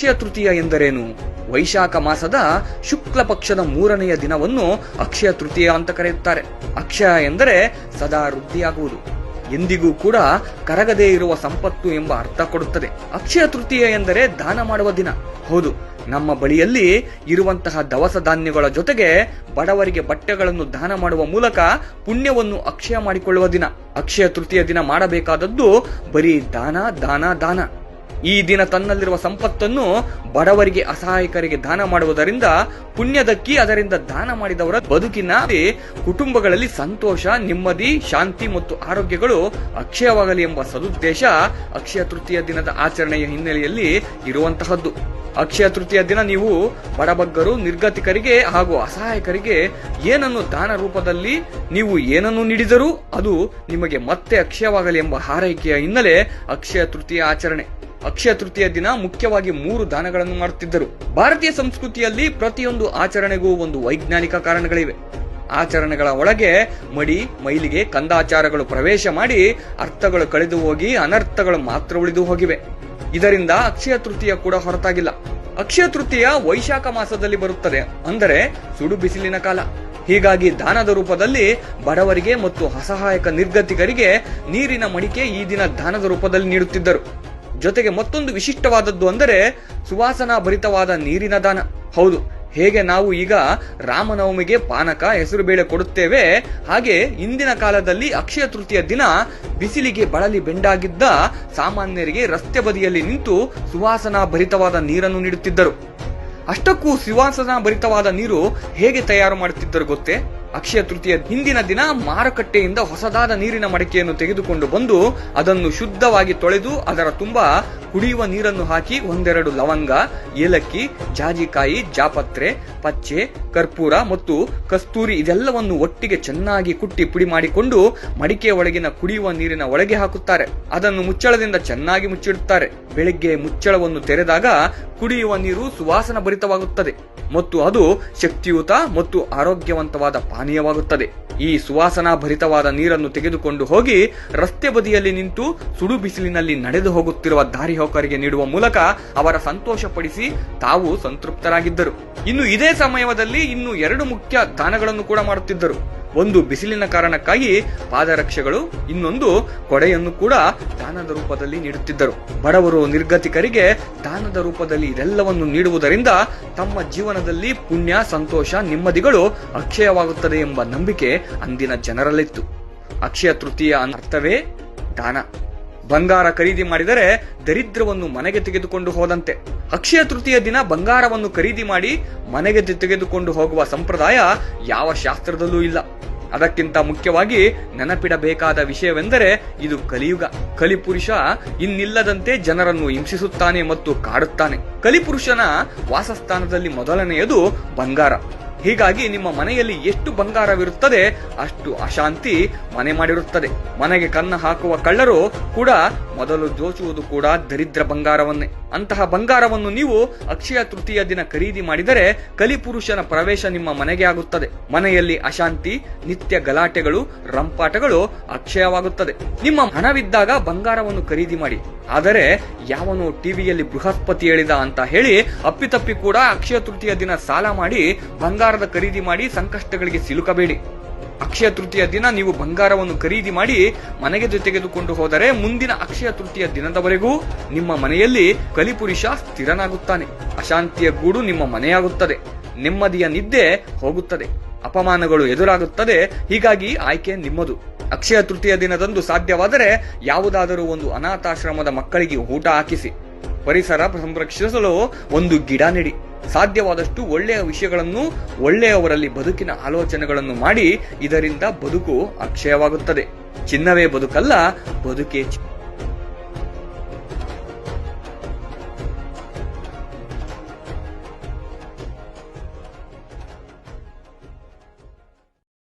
ಅಕ್ಷಯ ತೃತೀಯ ಎಂದರೇನು? ವೈಶಾಖ ಮಾಸದ ಶುಕ್ಲ ಪಕ್ಷದ ಮೂರನೆಯ ದಿನವನ್ನು ಅಕ್ಷಯ ತೃತೀಯ ಅಂತ ಕರೆಯುತ್ತಾರೆ. ಅಕ್ಷಯ ಎಂದರೆ ಸದಾ ವೃದ್ಧಿಯಾಗುವುದು. ಎಂದಿಗೂ ಕೂಡ ಕರಗದೇ ಇರುವ ಸಂಪತ್ತು ಎಂಬ ಅರ್ಥ ಕೊಡುತ್ತದೆ. ಅಕ್ಷಯ ತೃತೀಯ ಎಂದರೆ ದಾನ ಮಾಡುವ ದಿನ. ಹೌದು, ನಮ್ಮ ಬಳಿಯಲ್ಲಿ ಇರುವಂತಹ ದವಸ ಧಾನ್ಯಗಳ ಜೊತೆಗೆ ಬಡವರಿಗೆ ಬಟ್ಟೆಗಳನ್ನು ದಾನ ಮಾಡುವ ಮೂಲಕ ಪುಣ್ಯವನ್ನು ಅಕ್ಷಯ ಮಾಡಿಕೊಳ್ಳುವ ದಿನ. ಅಕ್ಷಯ ತೃತೀಯ ದಿನ ಮಾಡಬೇಕಾದದ್ದು ಬರೀ ದಾನ ದಾನ ದಾನ. ಈ ದಿನ ತನ್ನಲ್ಲಿರುವ ಸಂಪತ್ತನ್ನು ಬಡವರಿಗೆ, ಅಸಹಾಯಕರಿಗೆ ದಾನ ಮಾಡುವುದರಿಂದ ಪುಣ್ಯದಕ್ಕಿ ಅದರಿಂದ ದಾನ ಮಾಡಿದವರ ಬದುಕಿನ ಕುಟುಂಬಗಳಲ್ಲಿ ಸಂತೋಷ, ನೆಮ್ಮದಿ, ಶಾಂತಿ ಮತ್ತು ಆರೋಗ್ಯಗಳು ಅಕ್ಷಯವಾಗಲಿ ಎಂಬ ಸದುದ್ದೇಶ ಅಕ್ಷಯ ತೃತೀಯ ದಿನದ ಆಚರಣೆಯ ಹಿನ್ನೆಲೆಯಲ್ಲಿ ಇರುವಂತಹದ್ದು. ಅಕ್ಷಯ ತೃತೀಯ ದಿನ ನೀವು ಬಡಬಗ್ಗರು, ನಿರ್ಗತಿಕರಿಗೆ ಹಾಗೂ ಅಸಹಾಯಕರಿಗೆ ಏನನ್ನು ದಾನ ರೂಪದಲ್ಲಿ ನೀವು ಏನನ್ನು ನೀಡಿದರೂ ಅದು ನಿಮಗೆ ಮತ್ತೆ ಅಕ್ಷಯವಾಗಲಿ ಎಂಬ ಹಾರೈಕೆಯ ಹಿನ್ನೆಲೆ ಅಕ್ಷಯ ತೃತೀಯ ಆಚರಣೆ. ಅಕ್ಷಯ ತೃತೀಯ ದಿನ ಮುಖ್ಯವಾಗಿ ಮೂರು ದಾನಗಳನ್ನು ಮಾಡುತ್ತಿದ್ದರು. ಭಾರತೀಯ ಸಂಸ್ಕೃತಿಯಲ್ಲಿ ಪ್ರತಿಯೊಂದು ಆಚರಣೆಗೂ ಒಂದು ವೈಜ್ಞಾನಿಕ ಕಾರಣಗಳಿವೆ. ಆಚರಣೆಗಳ ಒಳಗೆ ಮಡಿ, ಮೈಲಿಗೆ, ಕಂದಾಚಾರಗಳು ಪ್ರವೇಶ ಮಾಡಿ ಅರ್ಥಗಳು ಕಳೆದು ಹೋಗಿ ಅನರ್ಥಗಳು ಮಾತ್ರ ಉಳಿದು ಹೋಗಿವೆ. ಇದರಿಂದ ಅಕ್ಷಯ ತೃತೀಯ ಕೂಡ ಹೊರತಾಗಿಲ್ಲ. ಅಕ್ಷಯ ತೃತೀಯ ವೈಶಾಖ ಮಾಸದಲ್ಲಿ ಬರುತ್ತದೆ, ಅಂದರೆ ಸುಡು ಬಿಸಿಲಿನ ಕಾಲ. ಹೀಗಾಗಿ ದಾನದ ರೂಪದಲ್ಲಿ ಬಡವರಿಗೆ ಮತ್ತು ಅಸಹಾಯಕ ನಿರ್ಗತಿಕರಿಗೆ ನೀರಿನ ಮಡಿಕೆ ಈ ದಿನ ದಾನದ ರೂಪದಲ್ಲಿ ನೀಡುತ್ತಿದ್ದರು. ಜೊತೆಗೆ ಮತ್ತೊಂದು ವಿಶಿಷ್ಟವಾದದ್ದು ಅಂದರೆ ಸುವಾಸನಾ ಭರಿತವಾದ ನೀರಿನ ದಾನ. ಹೌದು, ಹೇಗೆ ನಾವು ಈಗ ರಾಮನವಮಿಗೆ ಪಾನಕ, ಹೆಸರುಬೇಳೆ ಕೊಡುತ್ತೇವೆ, ಹಾಗೆ ಇಂದಿನ ಕಾಲದಲ್ಲಿ ಅಕ್ಷಯ ತೃತೀಯ ದಿನ ಬಿಸಿಲಿಗೆ ಬಳಲಿ ಬೆಂಡಾಗಿದ್ದ ಸಾಮಾನ್ಯರಿಗೆ ರಸ್ತೆ ಬದಿಯಲ್ಲಿ ನಿಂತು ಸುವಾಸನಾ ಭರಿತವಾದ ನೀರನ್ನು ನೀಡುತ್ತಿದ್ದರು. ಅಷ್ಟಕ್ಕೂ ಸುವಾಸನಾ ಭರಿತವಾದ ನೀರು ಹೇಗೆ ತಯಾರು ಮಾಡುತ್ತಿದ್ದರು ಗೊತ್ತೇ? ಅಕ್ಷಯ ತೃತೀಯ ಹಿಂದಿನ ದಿನ ಮಾರುಕಟ್ಟೆಯಿಂದ ಹೊಸದಾದ ನೀರಿನ ಮಡಿಕೆಯನ್ನು ತೆಗೆದುಕೊಂಡು ಬಂದು ಅದನ್ನು ಶುದ್ಧವಾಗಿ ತೊಳೆದು ಅದರ ತುಂಬ ಕುಡಿಯುವ ನೀರನ್ನು ಹಾಕಿ ಒಂದೆರಡು ಲವಂಗ, ಏಲಕ್ಕಿ, ಜಾಜಿಕಾಯಿ, ಜಾಪತ್ರೆ, ಪಚ್ಚೆ, ಕರ್ಪೂರ ಮತ್ತು ಕಸ್ತೂರಿ ಇದೆಲ್ಲವನ್ನು ಒಟ್ಟಿಗೆ ಚೆನ್ನಾಗಿ ಕುಟ್ಟಿ ಪುಡಿ ಮಾಡಿಕೊಂಡು ಮಡಿಕೆ ಒಳಗಿನ ಕುಡಿಯುವ ನೀರಿನ ಒಳಗೆ ಹಾಕುತ್ತಾರೆ. ಅದನ್ನು ಮುಚ್ಚಳದಿಂದ ಚೆನ್ನಾಗಿ ಮುಚ್ಚಿಡುತ್ತಾರೆ. ಬೆಳಿಗ್ಗೆ ಮುಚ್ಚಳವನ್ನು ತೆರೆದಾಗ ಕುಡಿಯುವ ನೀರು ಸುವಾಸನ ಭರಿತವಾಗುತ್ತದೆ ಮತ್ತು ಅದು ಶಕ್ತಿಯುತ ಮತ್ತು ಆರೋಗ್ಯವಂತವಾದ ಪಾನೀಯವಾಗುತ್ತದೆ. ಈ ಸುವಾಸನಾ ಭರಿತವಾದ ನೀರನ್ನು ತೆಗೆದುಕೊಂಡು ಹೋಗಿ ರಸ್ತೆ ಬದಿಯಲ್ಲಿ ನಿಂತು ಸುಡು ಬಿಸಿಲಿನಲ್ಲಿ ನಡೆದು ಹೋಗುತ್ತಿರುವ ದಾರಿಹೋಕರಿಗೆ ನೀಡುವ ಮೂಲಕ ಅವರ ಸಂತೋಷಪಡಿಸಿ ತಾವು ಸಂತೃಪ್ತರಾಗಿದ್ದರು. ಇನ್ನು ಇದೇ ಸಮಯದಲ್ಲಿ ಇನ್ನು ಎರಡು ಮುಖ್ಯ ದಾನಗಳನ್ನು ಕೂಡ ಮಾಡುತ್ತಿದ್ದರು. ಒಂದು ಬಿಸಿಲಿನ ಕಾರಣಕ್ಕಾಗಿ ಪಾದರಕ್ಷೆಗಳು, ಇನ್ನೊಂದು ಕೊಡೆಯನ್ನು ಕೂಡ ದಾನದ ರೂಪದಲ್ಲಿ ನೀಡುತ್ತಿದ್ದರು. ಬಡವರು ನಿರ್ಗತಿಕರಿಗೆ ದಾನದ ರೂಪದಲ್ಲಿ ಇದೆಲ್ಲವನ್ನು ನೀಡುವುದರಿಂದ ತಮ್ಮ ಜೀವನದಲ್ಲಿ ಪುಣ್ಯ, ಸಂತೋಷ, ನೆಮ್ಮದಿಗಳು ಅಕ್ಷಯವಾಗುತ್ತದೆ ಎಂಬ ನಂಬಿಕೆ ಅಂದಿನ ಜನರಲ್ಲಿತ್ತು. ಅಕ್ಷಯ ತೃತೀಯ ಅರ್ಥವೇ ದಾನ. ಬಂಗಾರ ಖರೀದಿ ಮಾಡಿದರೆ ದರಿದ್ರವನ್ನು ಮನೆಗೆ ತೆಗೆದುಕೊಂಡು ಹೋದಂತೆ. ಅಕ್ಷಯ ತೃತೀಯ ದಿನ ಬಂಗಾರವನ್ನು ಖರೀದಿ ಮಾಡಿ ಮನೆಗೆ ತೆಗೆದುಕೊಂಡು ಹೋಗುವ ಸಂಪ್ರದಾಯ ಯಾವ ಶಾಸ್ತ್ರದಲ್ಲೂ ಇಲ್ಲ. ಅದಕ್ಕಿಂತ ಮುಖ್ಯವಾಗಿ ನೆನಪಿಡಬೇಕಾದ ವಿಷಯವೆಂದರೆ ಇದು ಕಲಿಯುಗ. ಕಲಿಪುರುಷ ಇನ್ನಿಲ್ಲದಂತೆ ಜನರನ್ನು ಹಿಂಸಿಸುತ್ತಾನೆ ಮತ್ತು ಕಾಡುತ್ತಾನೆ. ಕಲಿಪುರುಷನ ವಾಸಸ್ಥಾನದಲ್ಲಿ ಮೊದಲನೆಯದು ಬಂಗಾರ. ಹೀಗಾಗಿ ನಿಮ್ಮ ಮನೆಯಲ್ಲಿ ಎಷ್ಟು ಬಂಗಾರವಿರುತ್ತದೆ, ಅಷ್ಟು ಅಶಾಂತಿ ಮನೆ ಮಾಡಿರುತ್ತದೆ. ಮನೆಗೆ ಕನ್ನ ಹಾಕುವ ಕಳ್ಳರು ಕೂಡ ಮೊದಲು ಜೋಚುವುದು ಕೂಡ ದರಿದ್ರ ಬಂಗಾರವನ್ನೇ. ಅಂತಹ ಬಂಗಾರವನ್ನು ನೀವು ಅಕ್ಷಯ ತೃತೀಯ ದಿನ ಖರೀದಿ ಮಾಡಿದರೆ ಕಲಿಪುರುಷನ ಪ್ರವೇಶ ನಿಮ್ಮ ಮನೆಗೆ ಆಗುತ್ತದೆ. ಮನೆಯಲ್ಲಿ ಅಶಾಂತಿ, ನಿತ್ಯ ಗಲಾಟೆಗಳು, ರಂಪಾಟಗಳು ಅಕ್ಷಯವಾಗುತ್ತದೆ. ನಿಮ್ಮ ಹಣವಿದ್ದಾಗ ಬಂಗಾರವನ್ನು ಖರೀದಿ ಮಾಡಿ. ಆದರೆ ಯಾವನು ಟಿವಿಯಲ್ಲಿ ಬೃಹಸ್ಪತಿ ಹೇಳಿದ ಅಂತ ಹೇಳಿ ಅಪ್ಪಿತಪ್ಪಿ ಕೂಡ ಅಕ್ಷಯ ತೃತೀಯ ದಿನ ಸಾಲ ಮಾಡಿ ಬಂಗಾರದ ಖರೀದಿ ಮಾಡಿ ಸಂಕಷ್ಟಗಳಿಗೆ ಸಿಲುಕಬೇಡಿ. ಅಕ್ಷಯ ತೃತೀಯ ದಿನ ನೀವು ಬಂಗಾರವನ್ನು ಖರೀದಿ ಮಾಡಿ ಮನೆಗೆ ತೆಗೆದುಕೊಂಡು ಹೋದರೆ ಮುಂದಿನ ಅಕ್ಷಯ ತೃತೀಯ ದಿನದವರೆಗೂ ನಿಮ್ಮ ಮನೆಯಲ್ಲಿ ಕಲಿಪುರುಷ ಸ್ಥಿರನಾಗುತ್ತಾನೆ. ಅಶಾಂತಿಯ ಗೂಡು ನಿಮ್ಮ ಮನೆಯಾಗುತ್ತದೆ. ನೆಮ್ಮದಿಯ ನಿದ್ದೆ ಹೋಗುತ್ತದೆ. ಅಪಮಾನಗಳು ಎದುರಾಗುತ್ತದೆ. ಹೀಗಾಗಿ ಆಯ್ಕೆ ನಿಮ್ಮದು. ಅಕ್ಷಯ ತೃತೀಯ ದಿನದಂದು ಸಾಧ್ಯವಾದರೆ ಯಾವುದಾದರೂ ಒಂದು ಅನಾಥಾಶ್ರಮದ ಮಕ್ಕಳಿಗೆ ಊಟ ಹಾಕಿಸಿ. ಪರಿಸರ ಸಂರಕ್ಷಿಸಲು ಒಂದು ಗಿಡ ನೆಡಿ. ಸಾಧ್ಯವಾದಷ್ಟು ಒಳ್ಳೆಯ ವಿಷಯಗಳನ್ನು ಒಳ್ಳೆಯವರಲ್ಲಿ ಬದುಕಿನ ಆಲೋಚನೆಗಳನ್ನು ಮಾಡಿ ಇದರಿಂದ ಬದುಕು ಅಕ್ಷಯವಾಗುತ್ತದೆ. ಚಿನ್ನವೇ ಬದುಕಲ್ಲ ಬದುಕೇ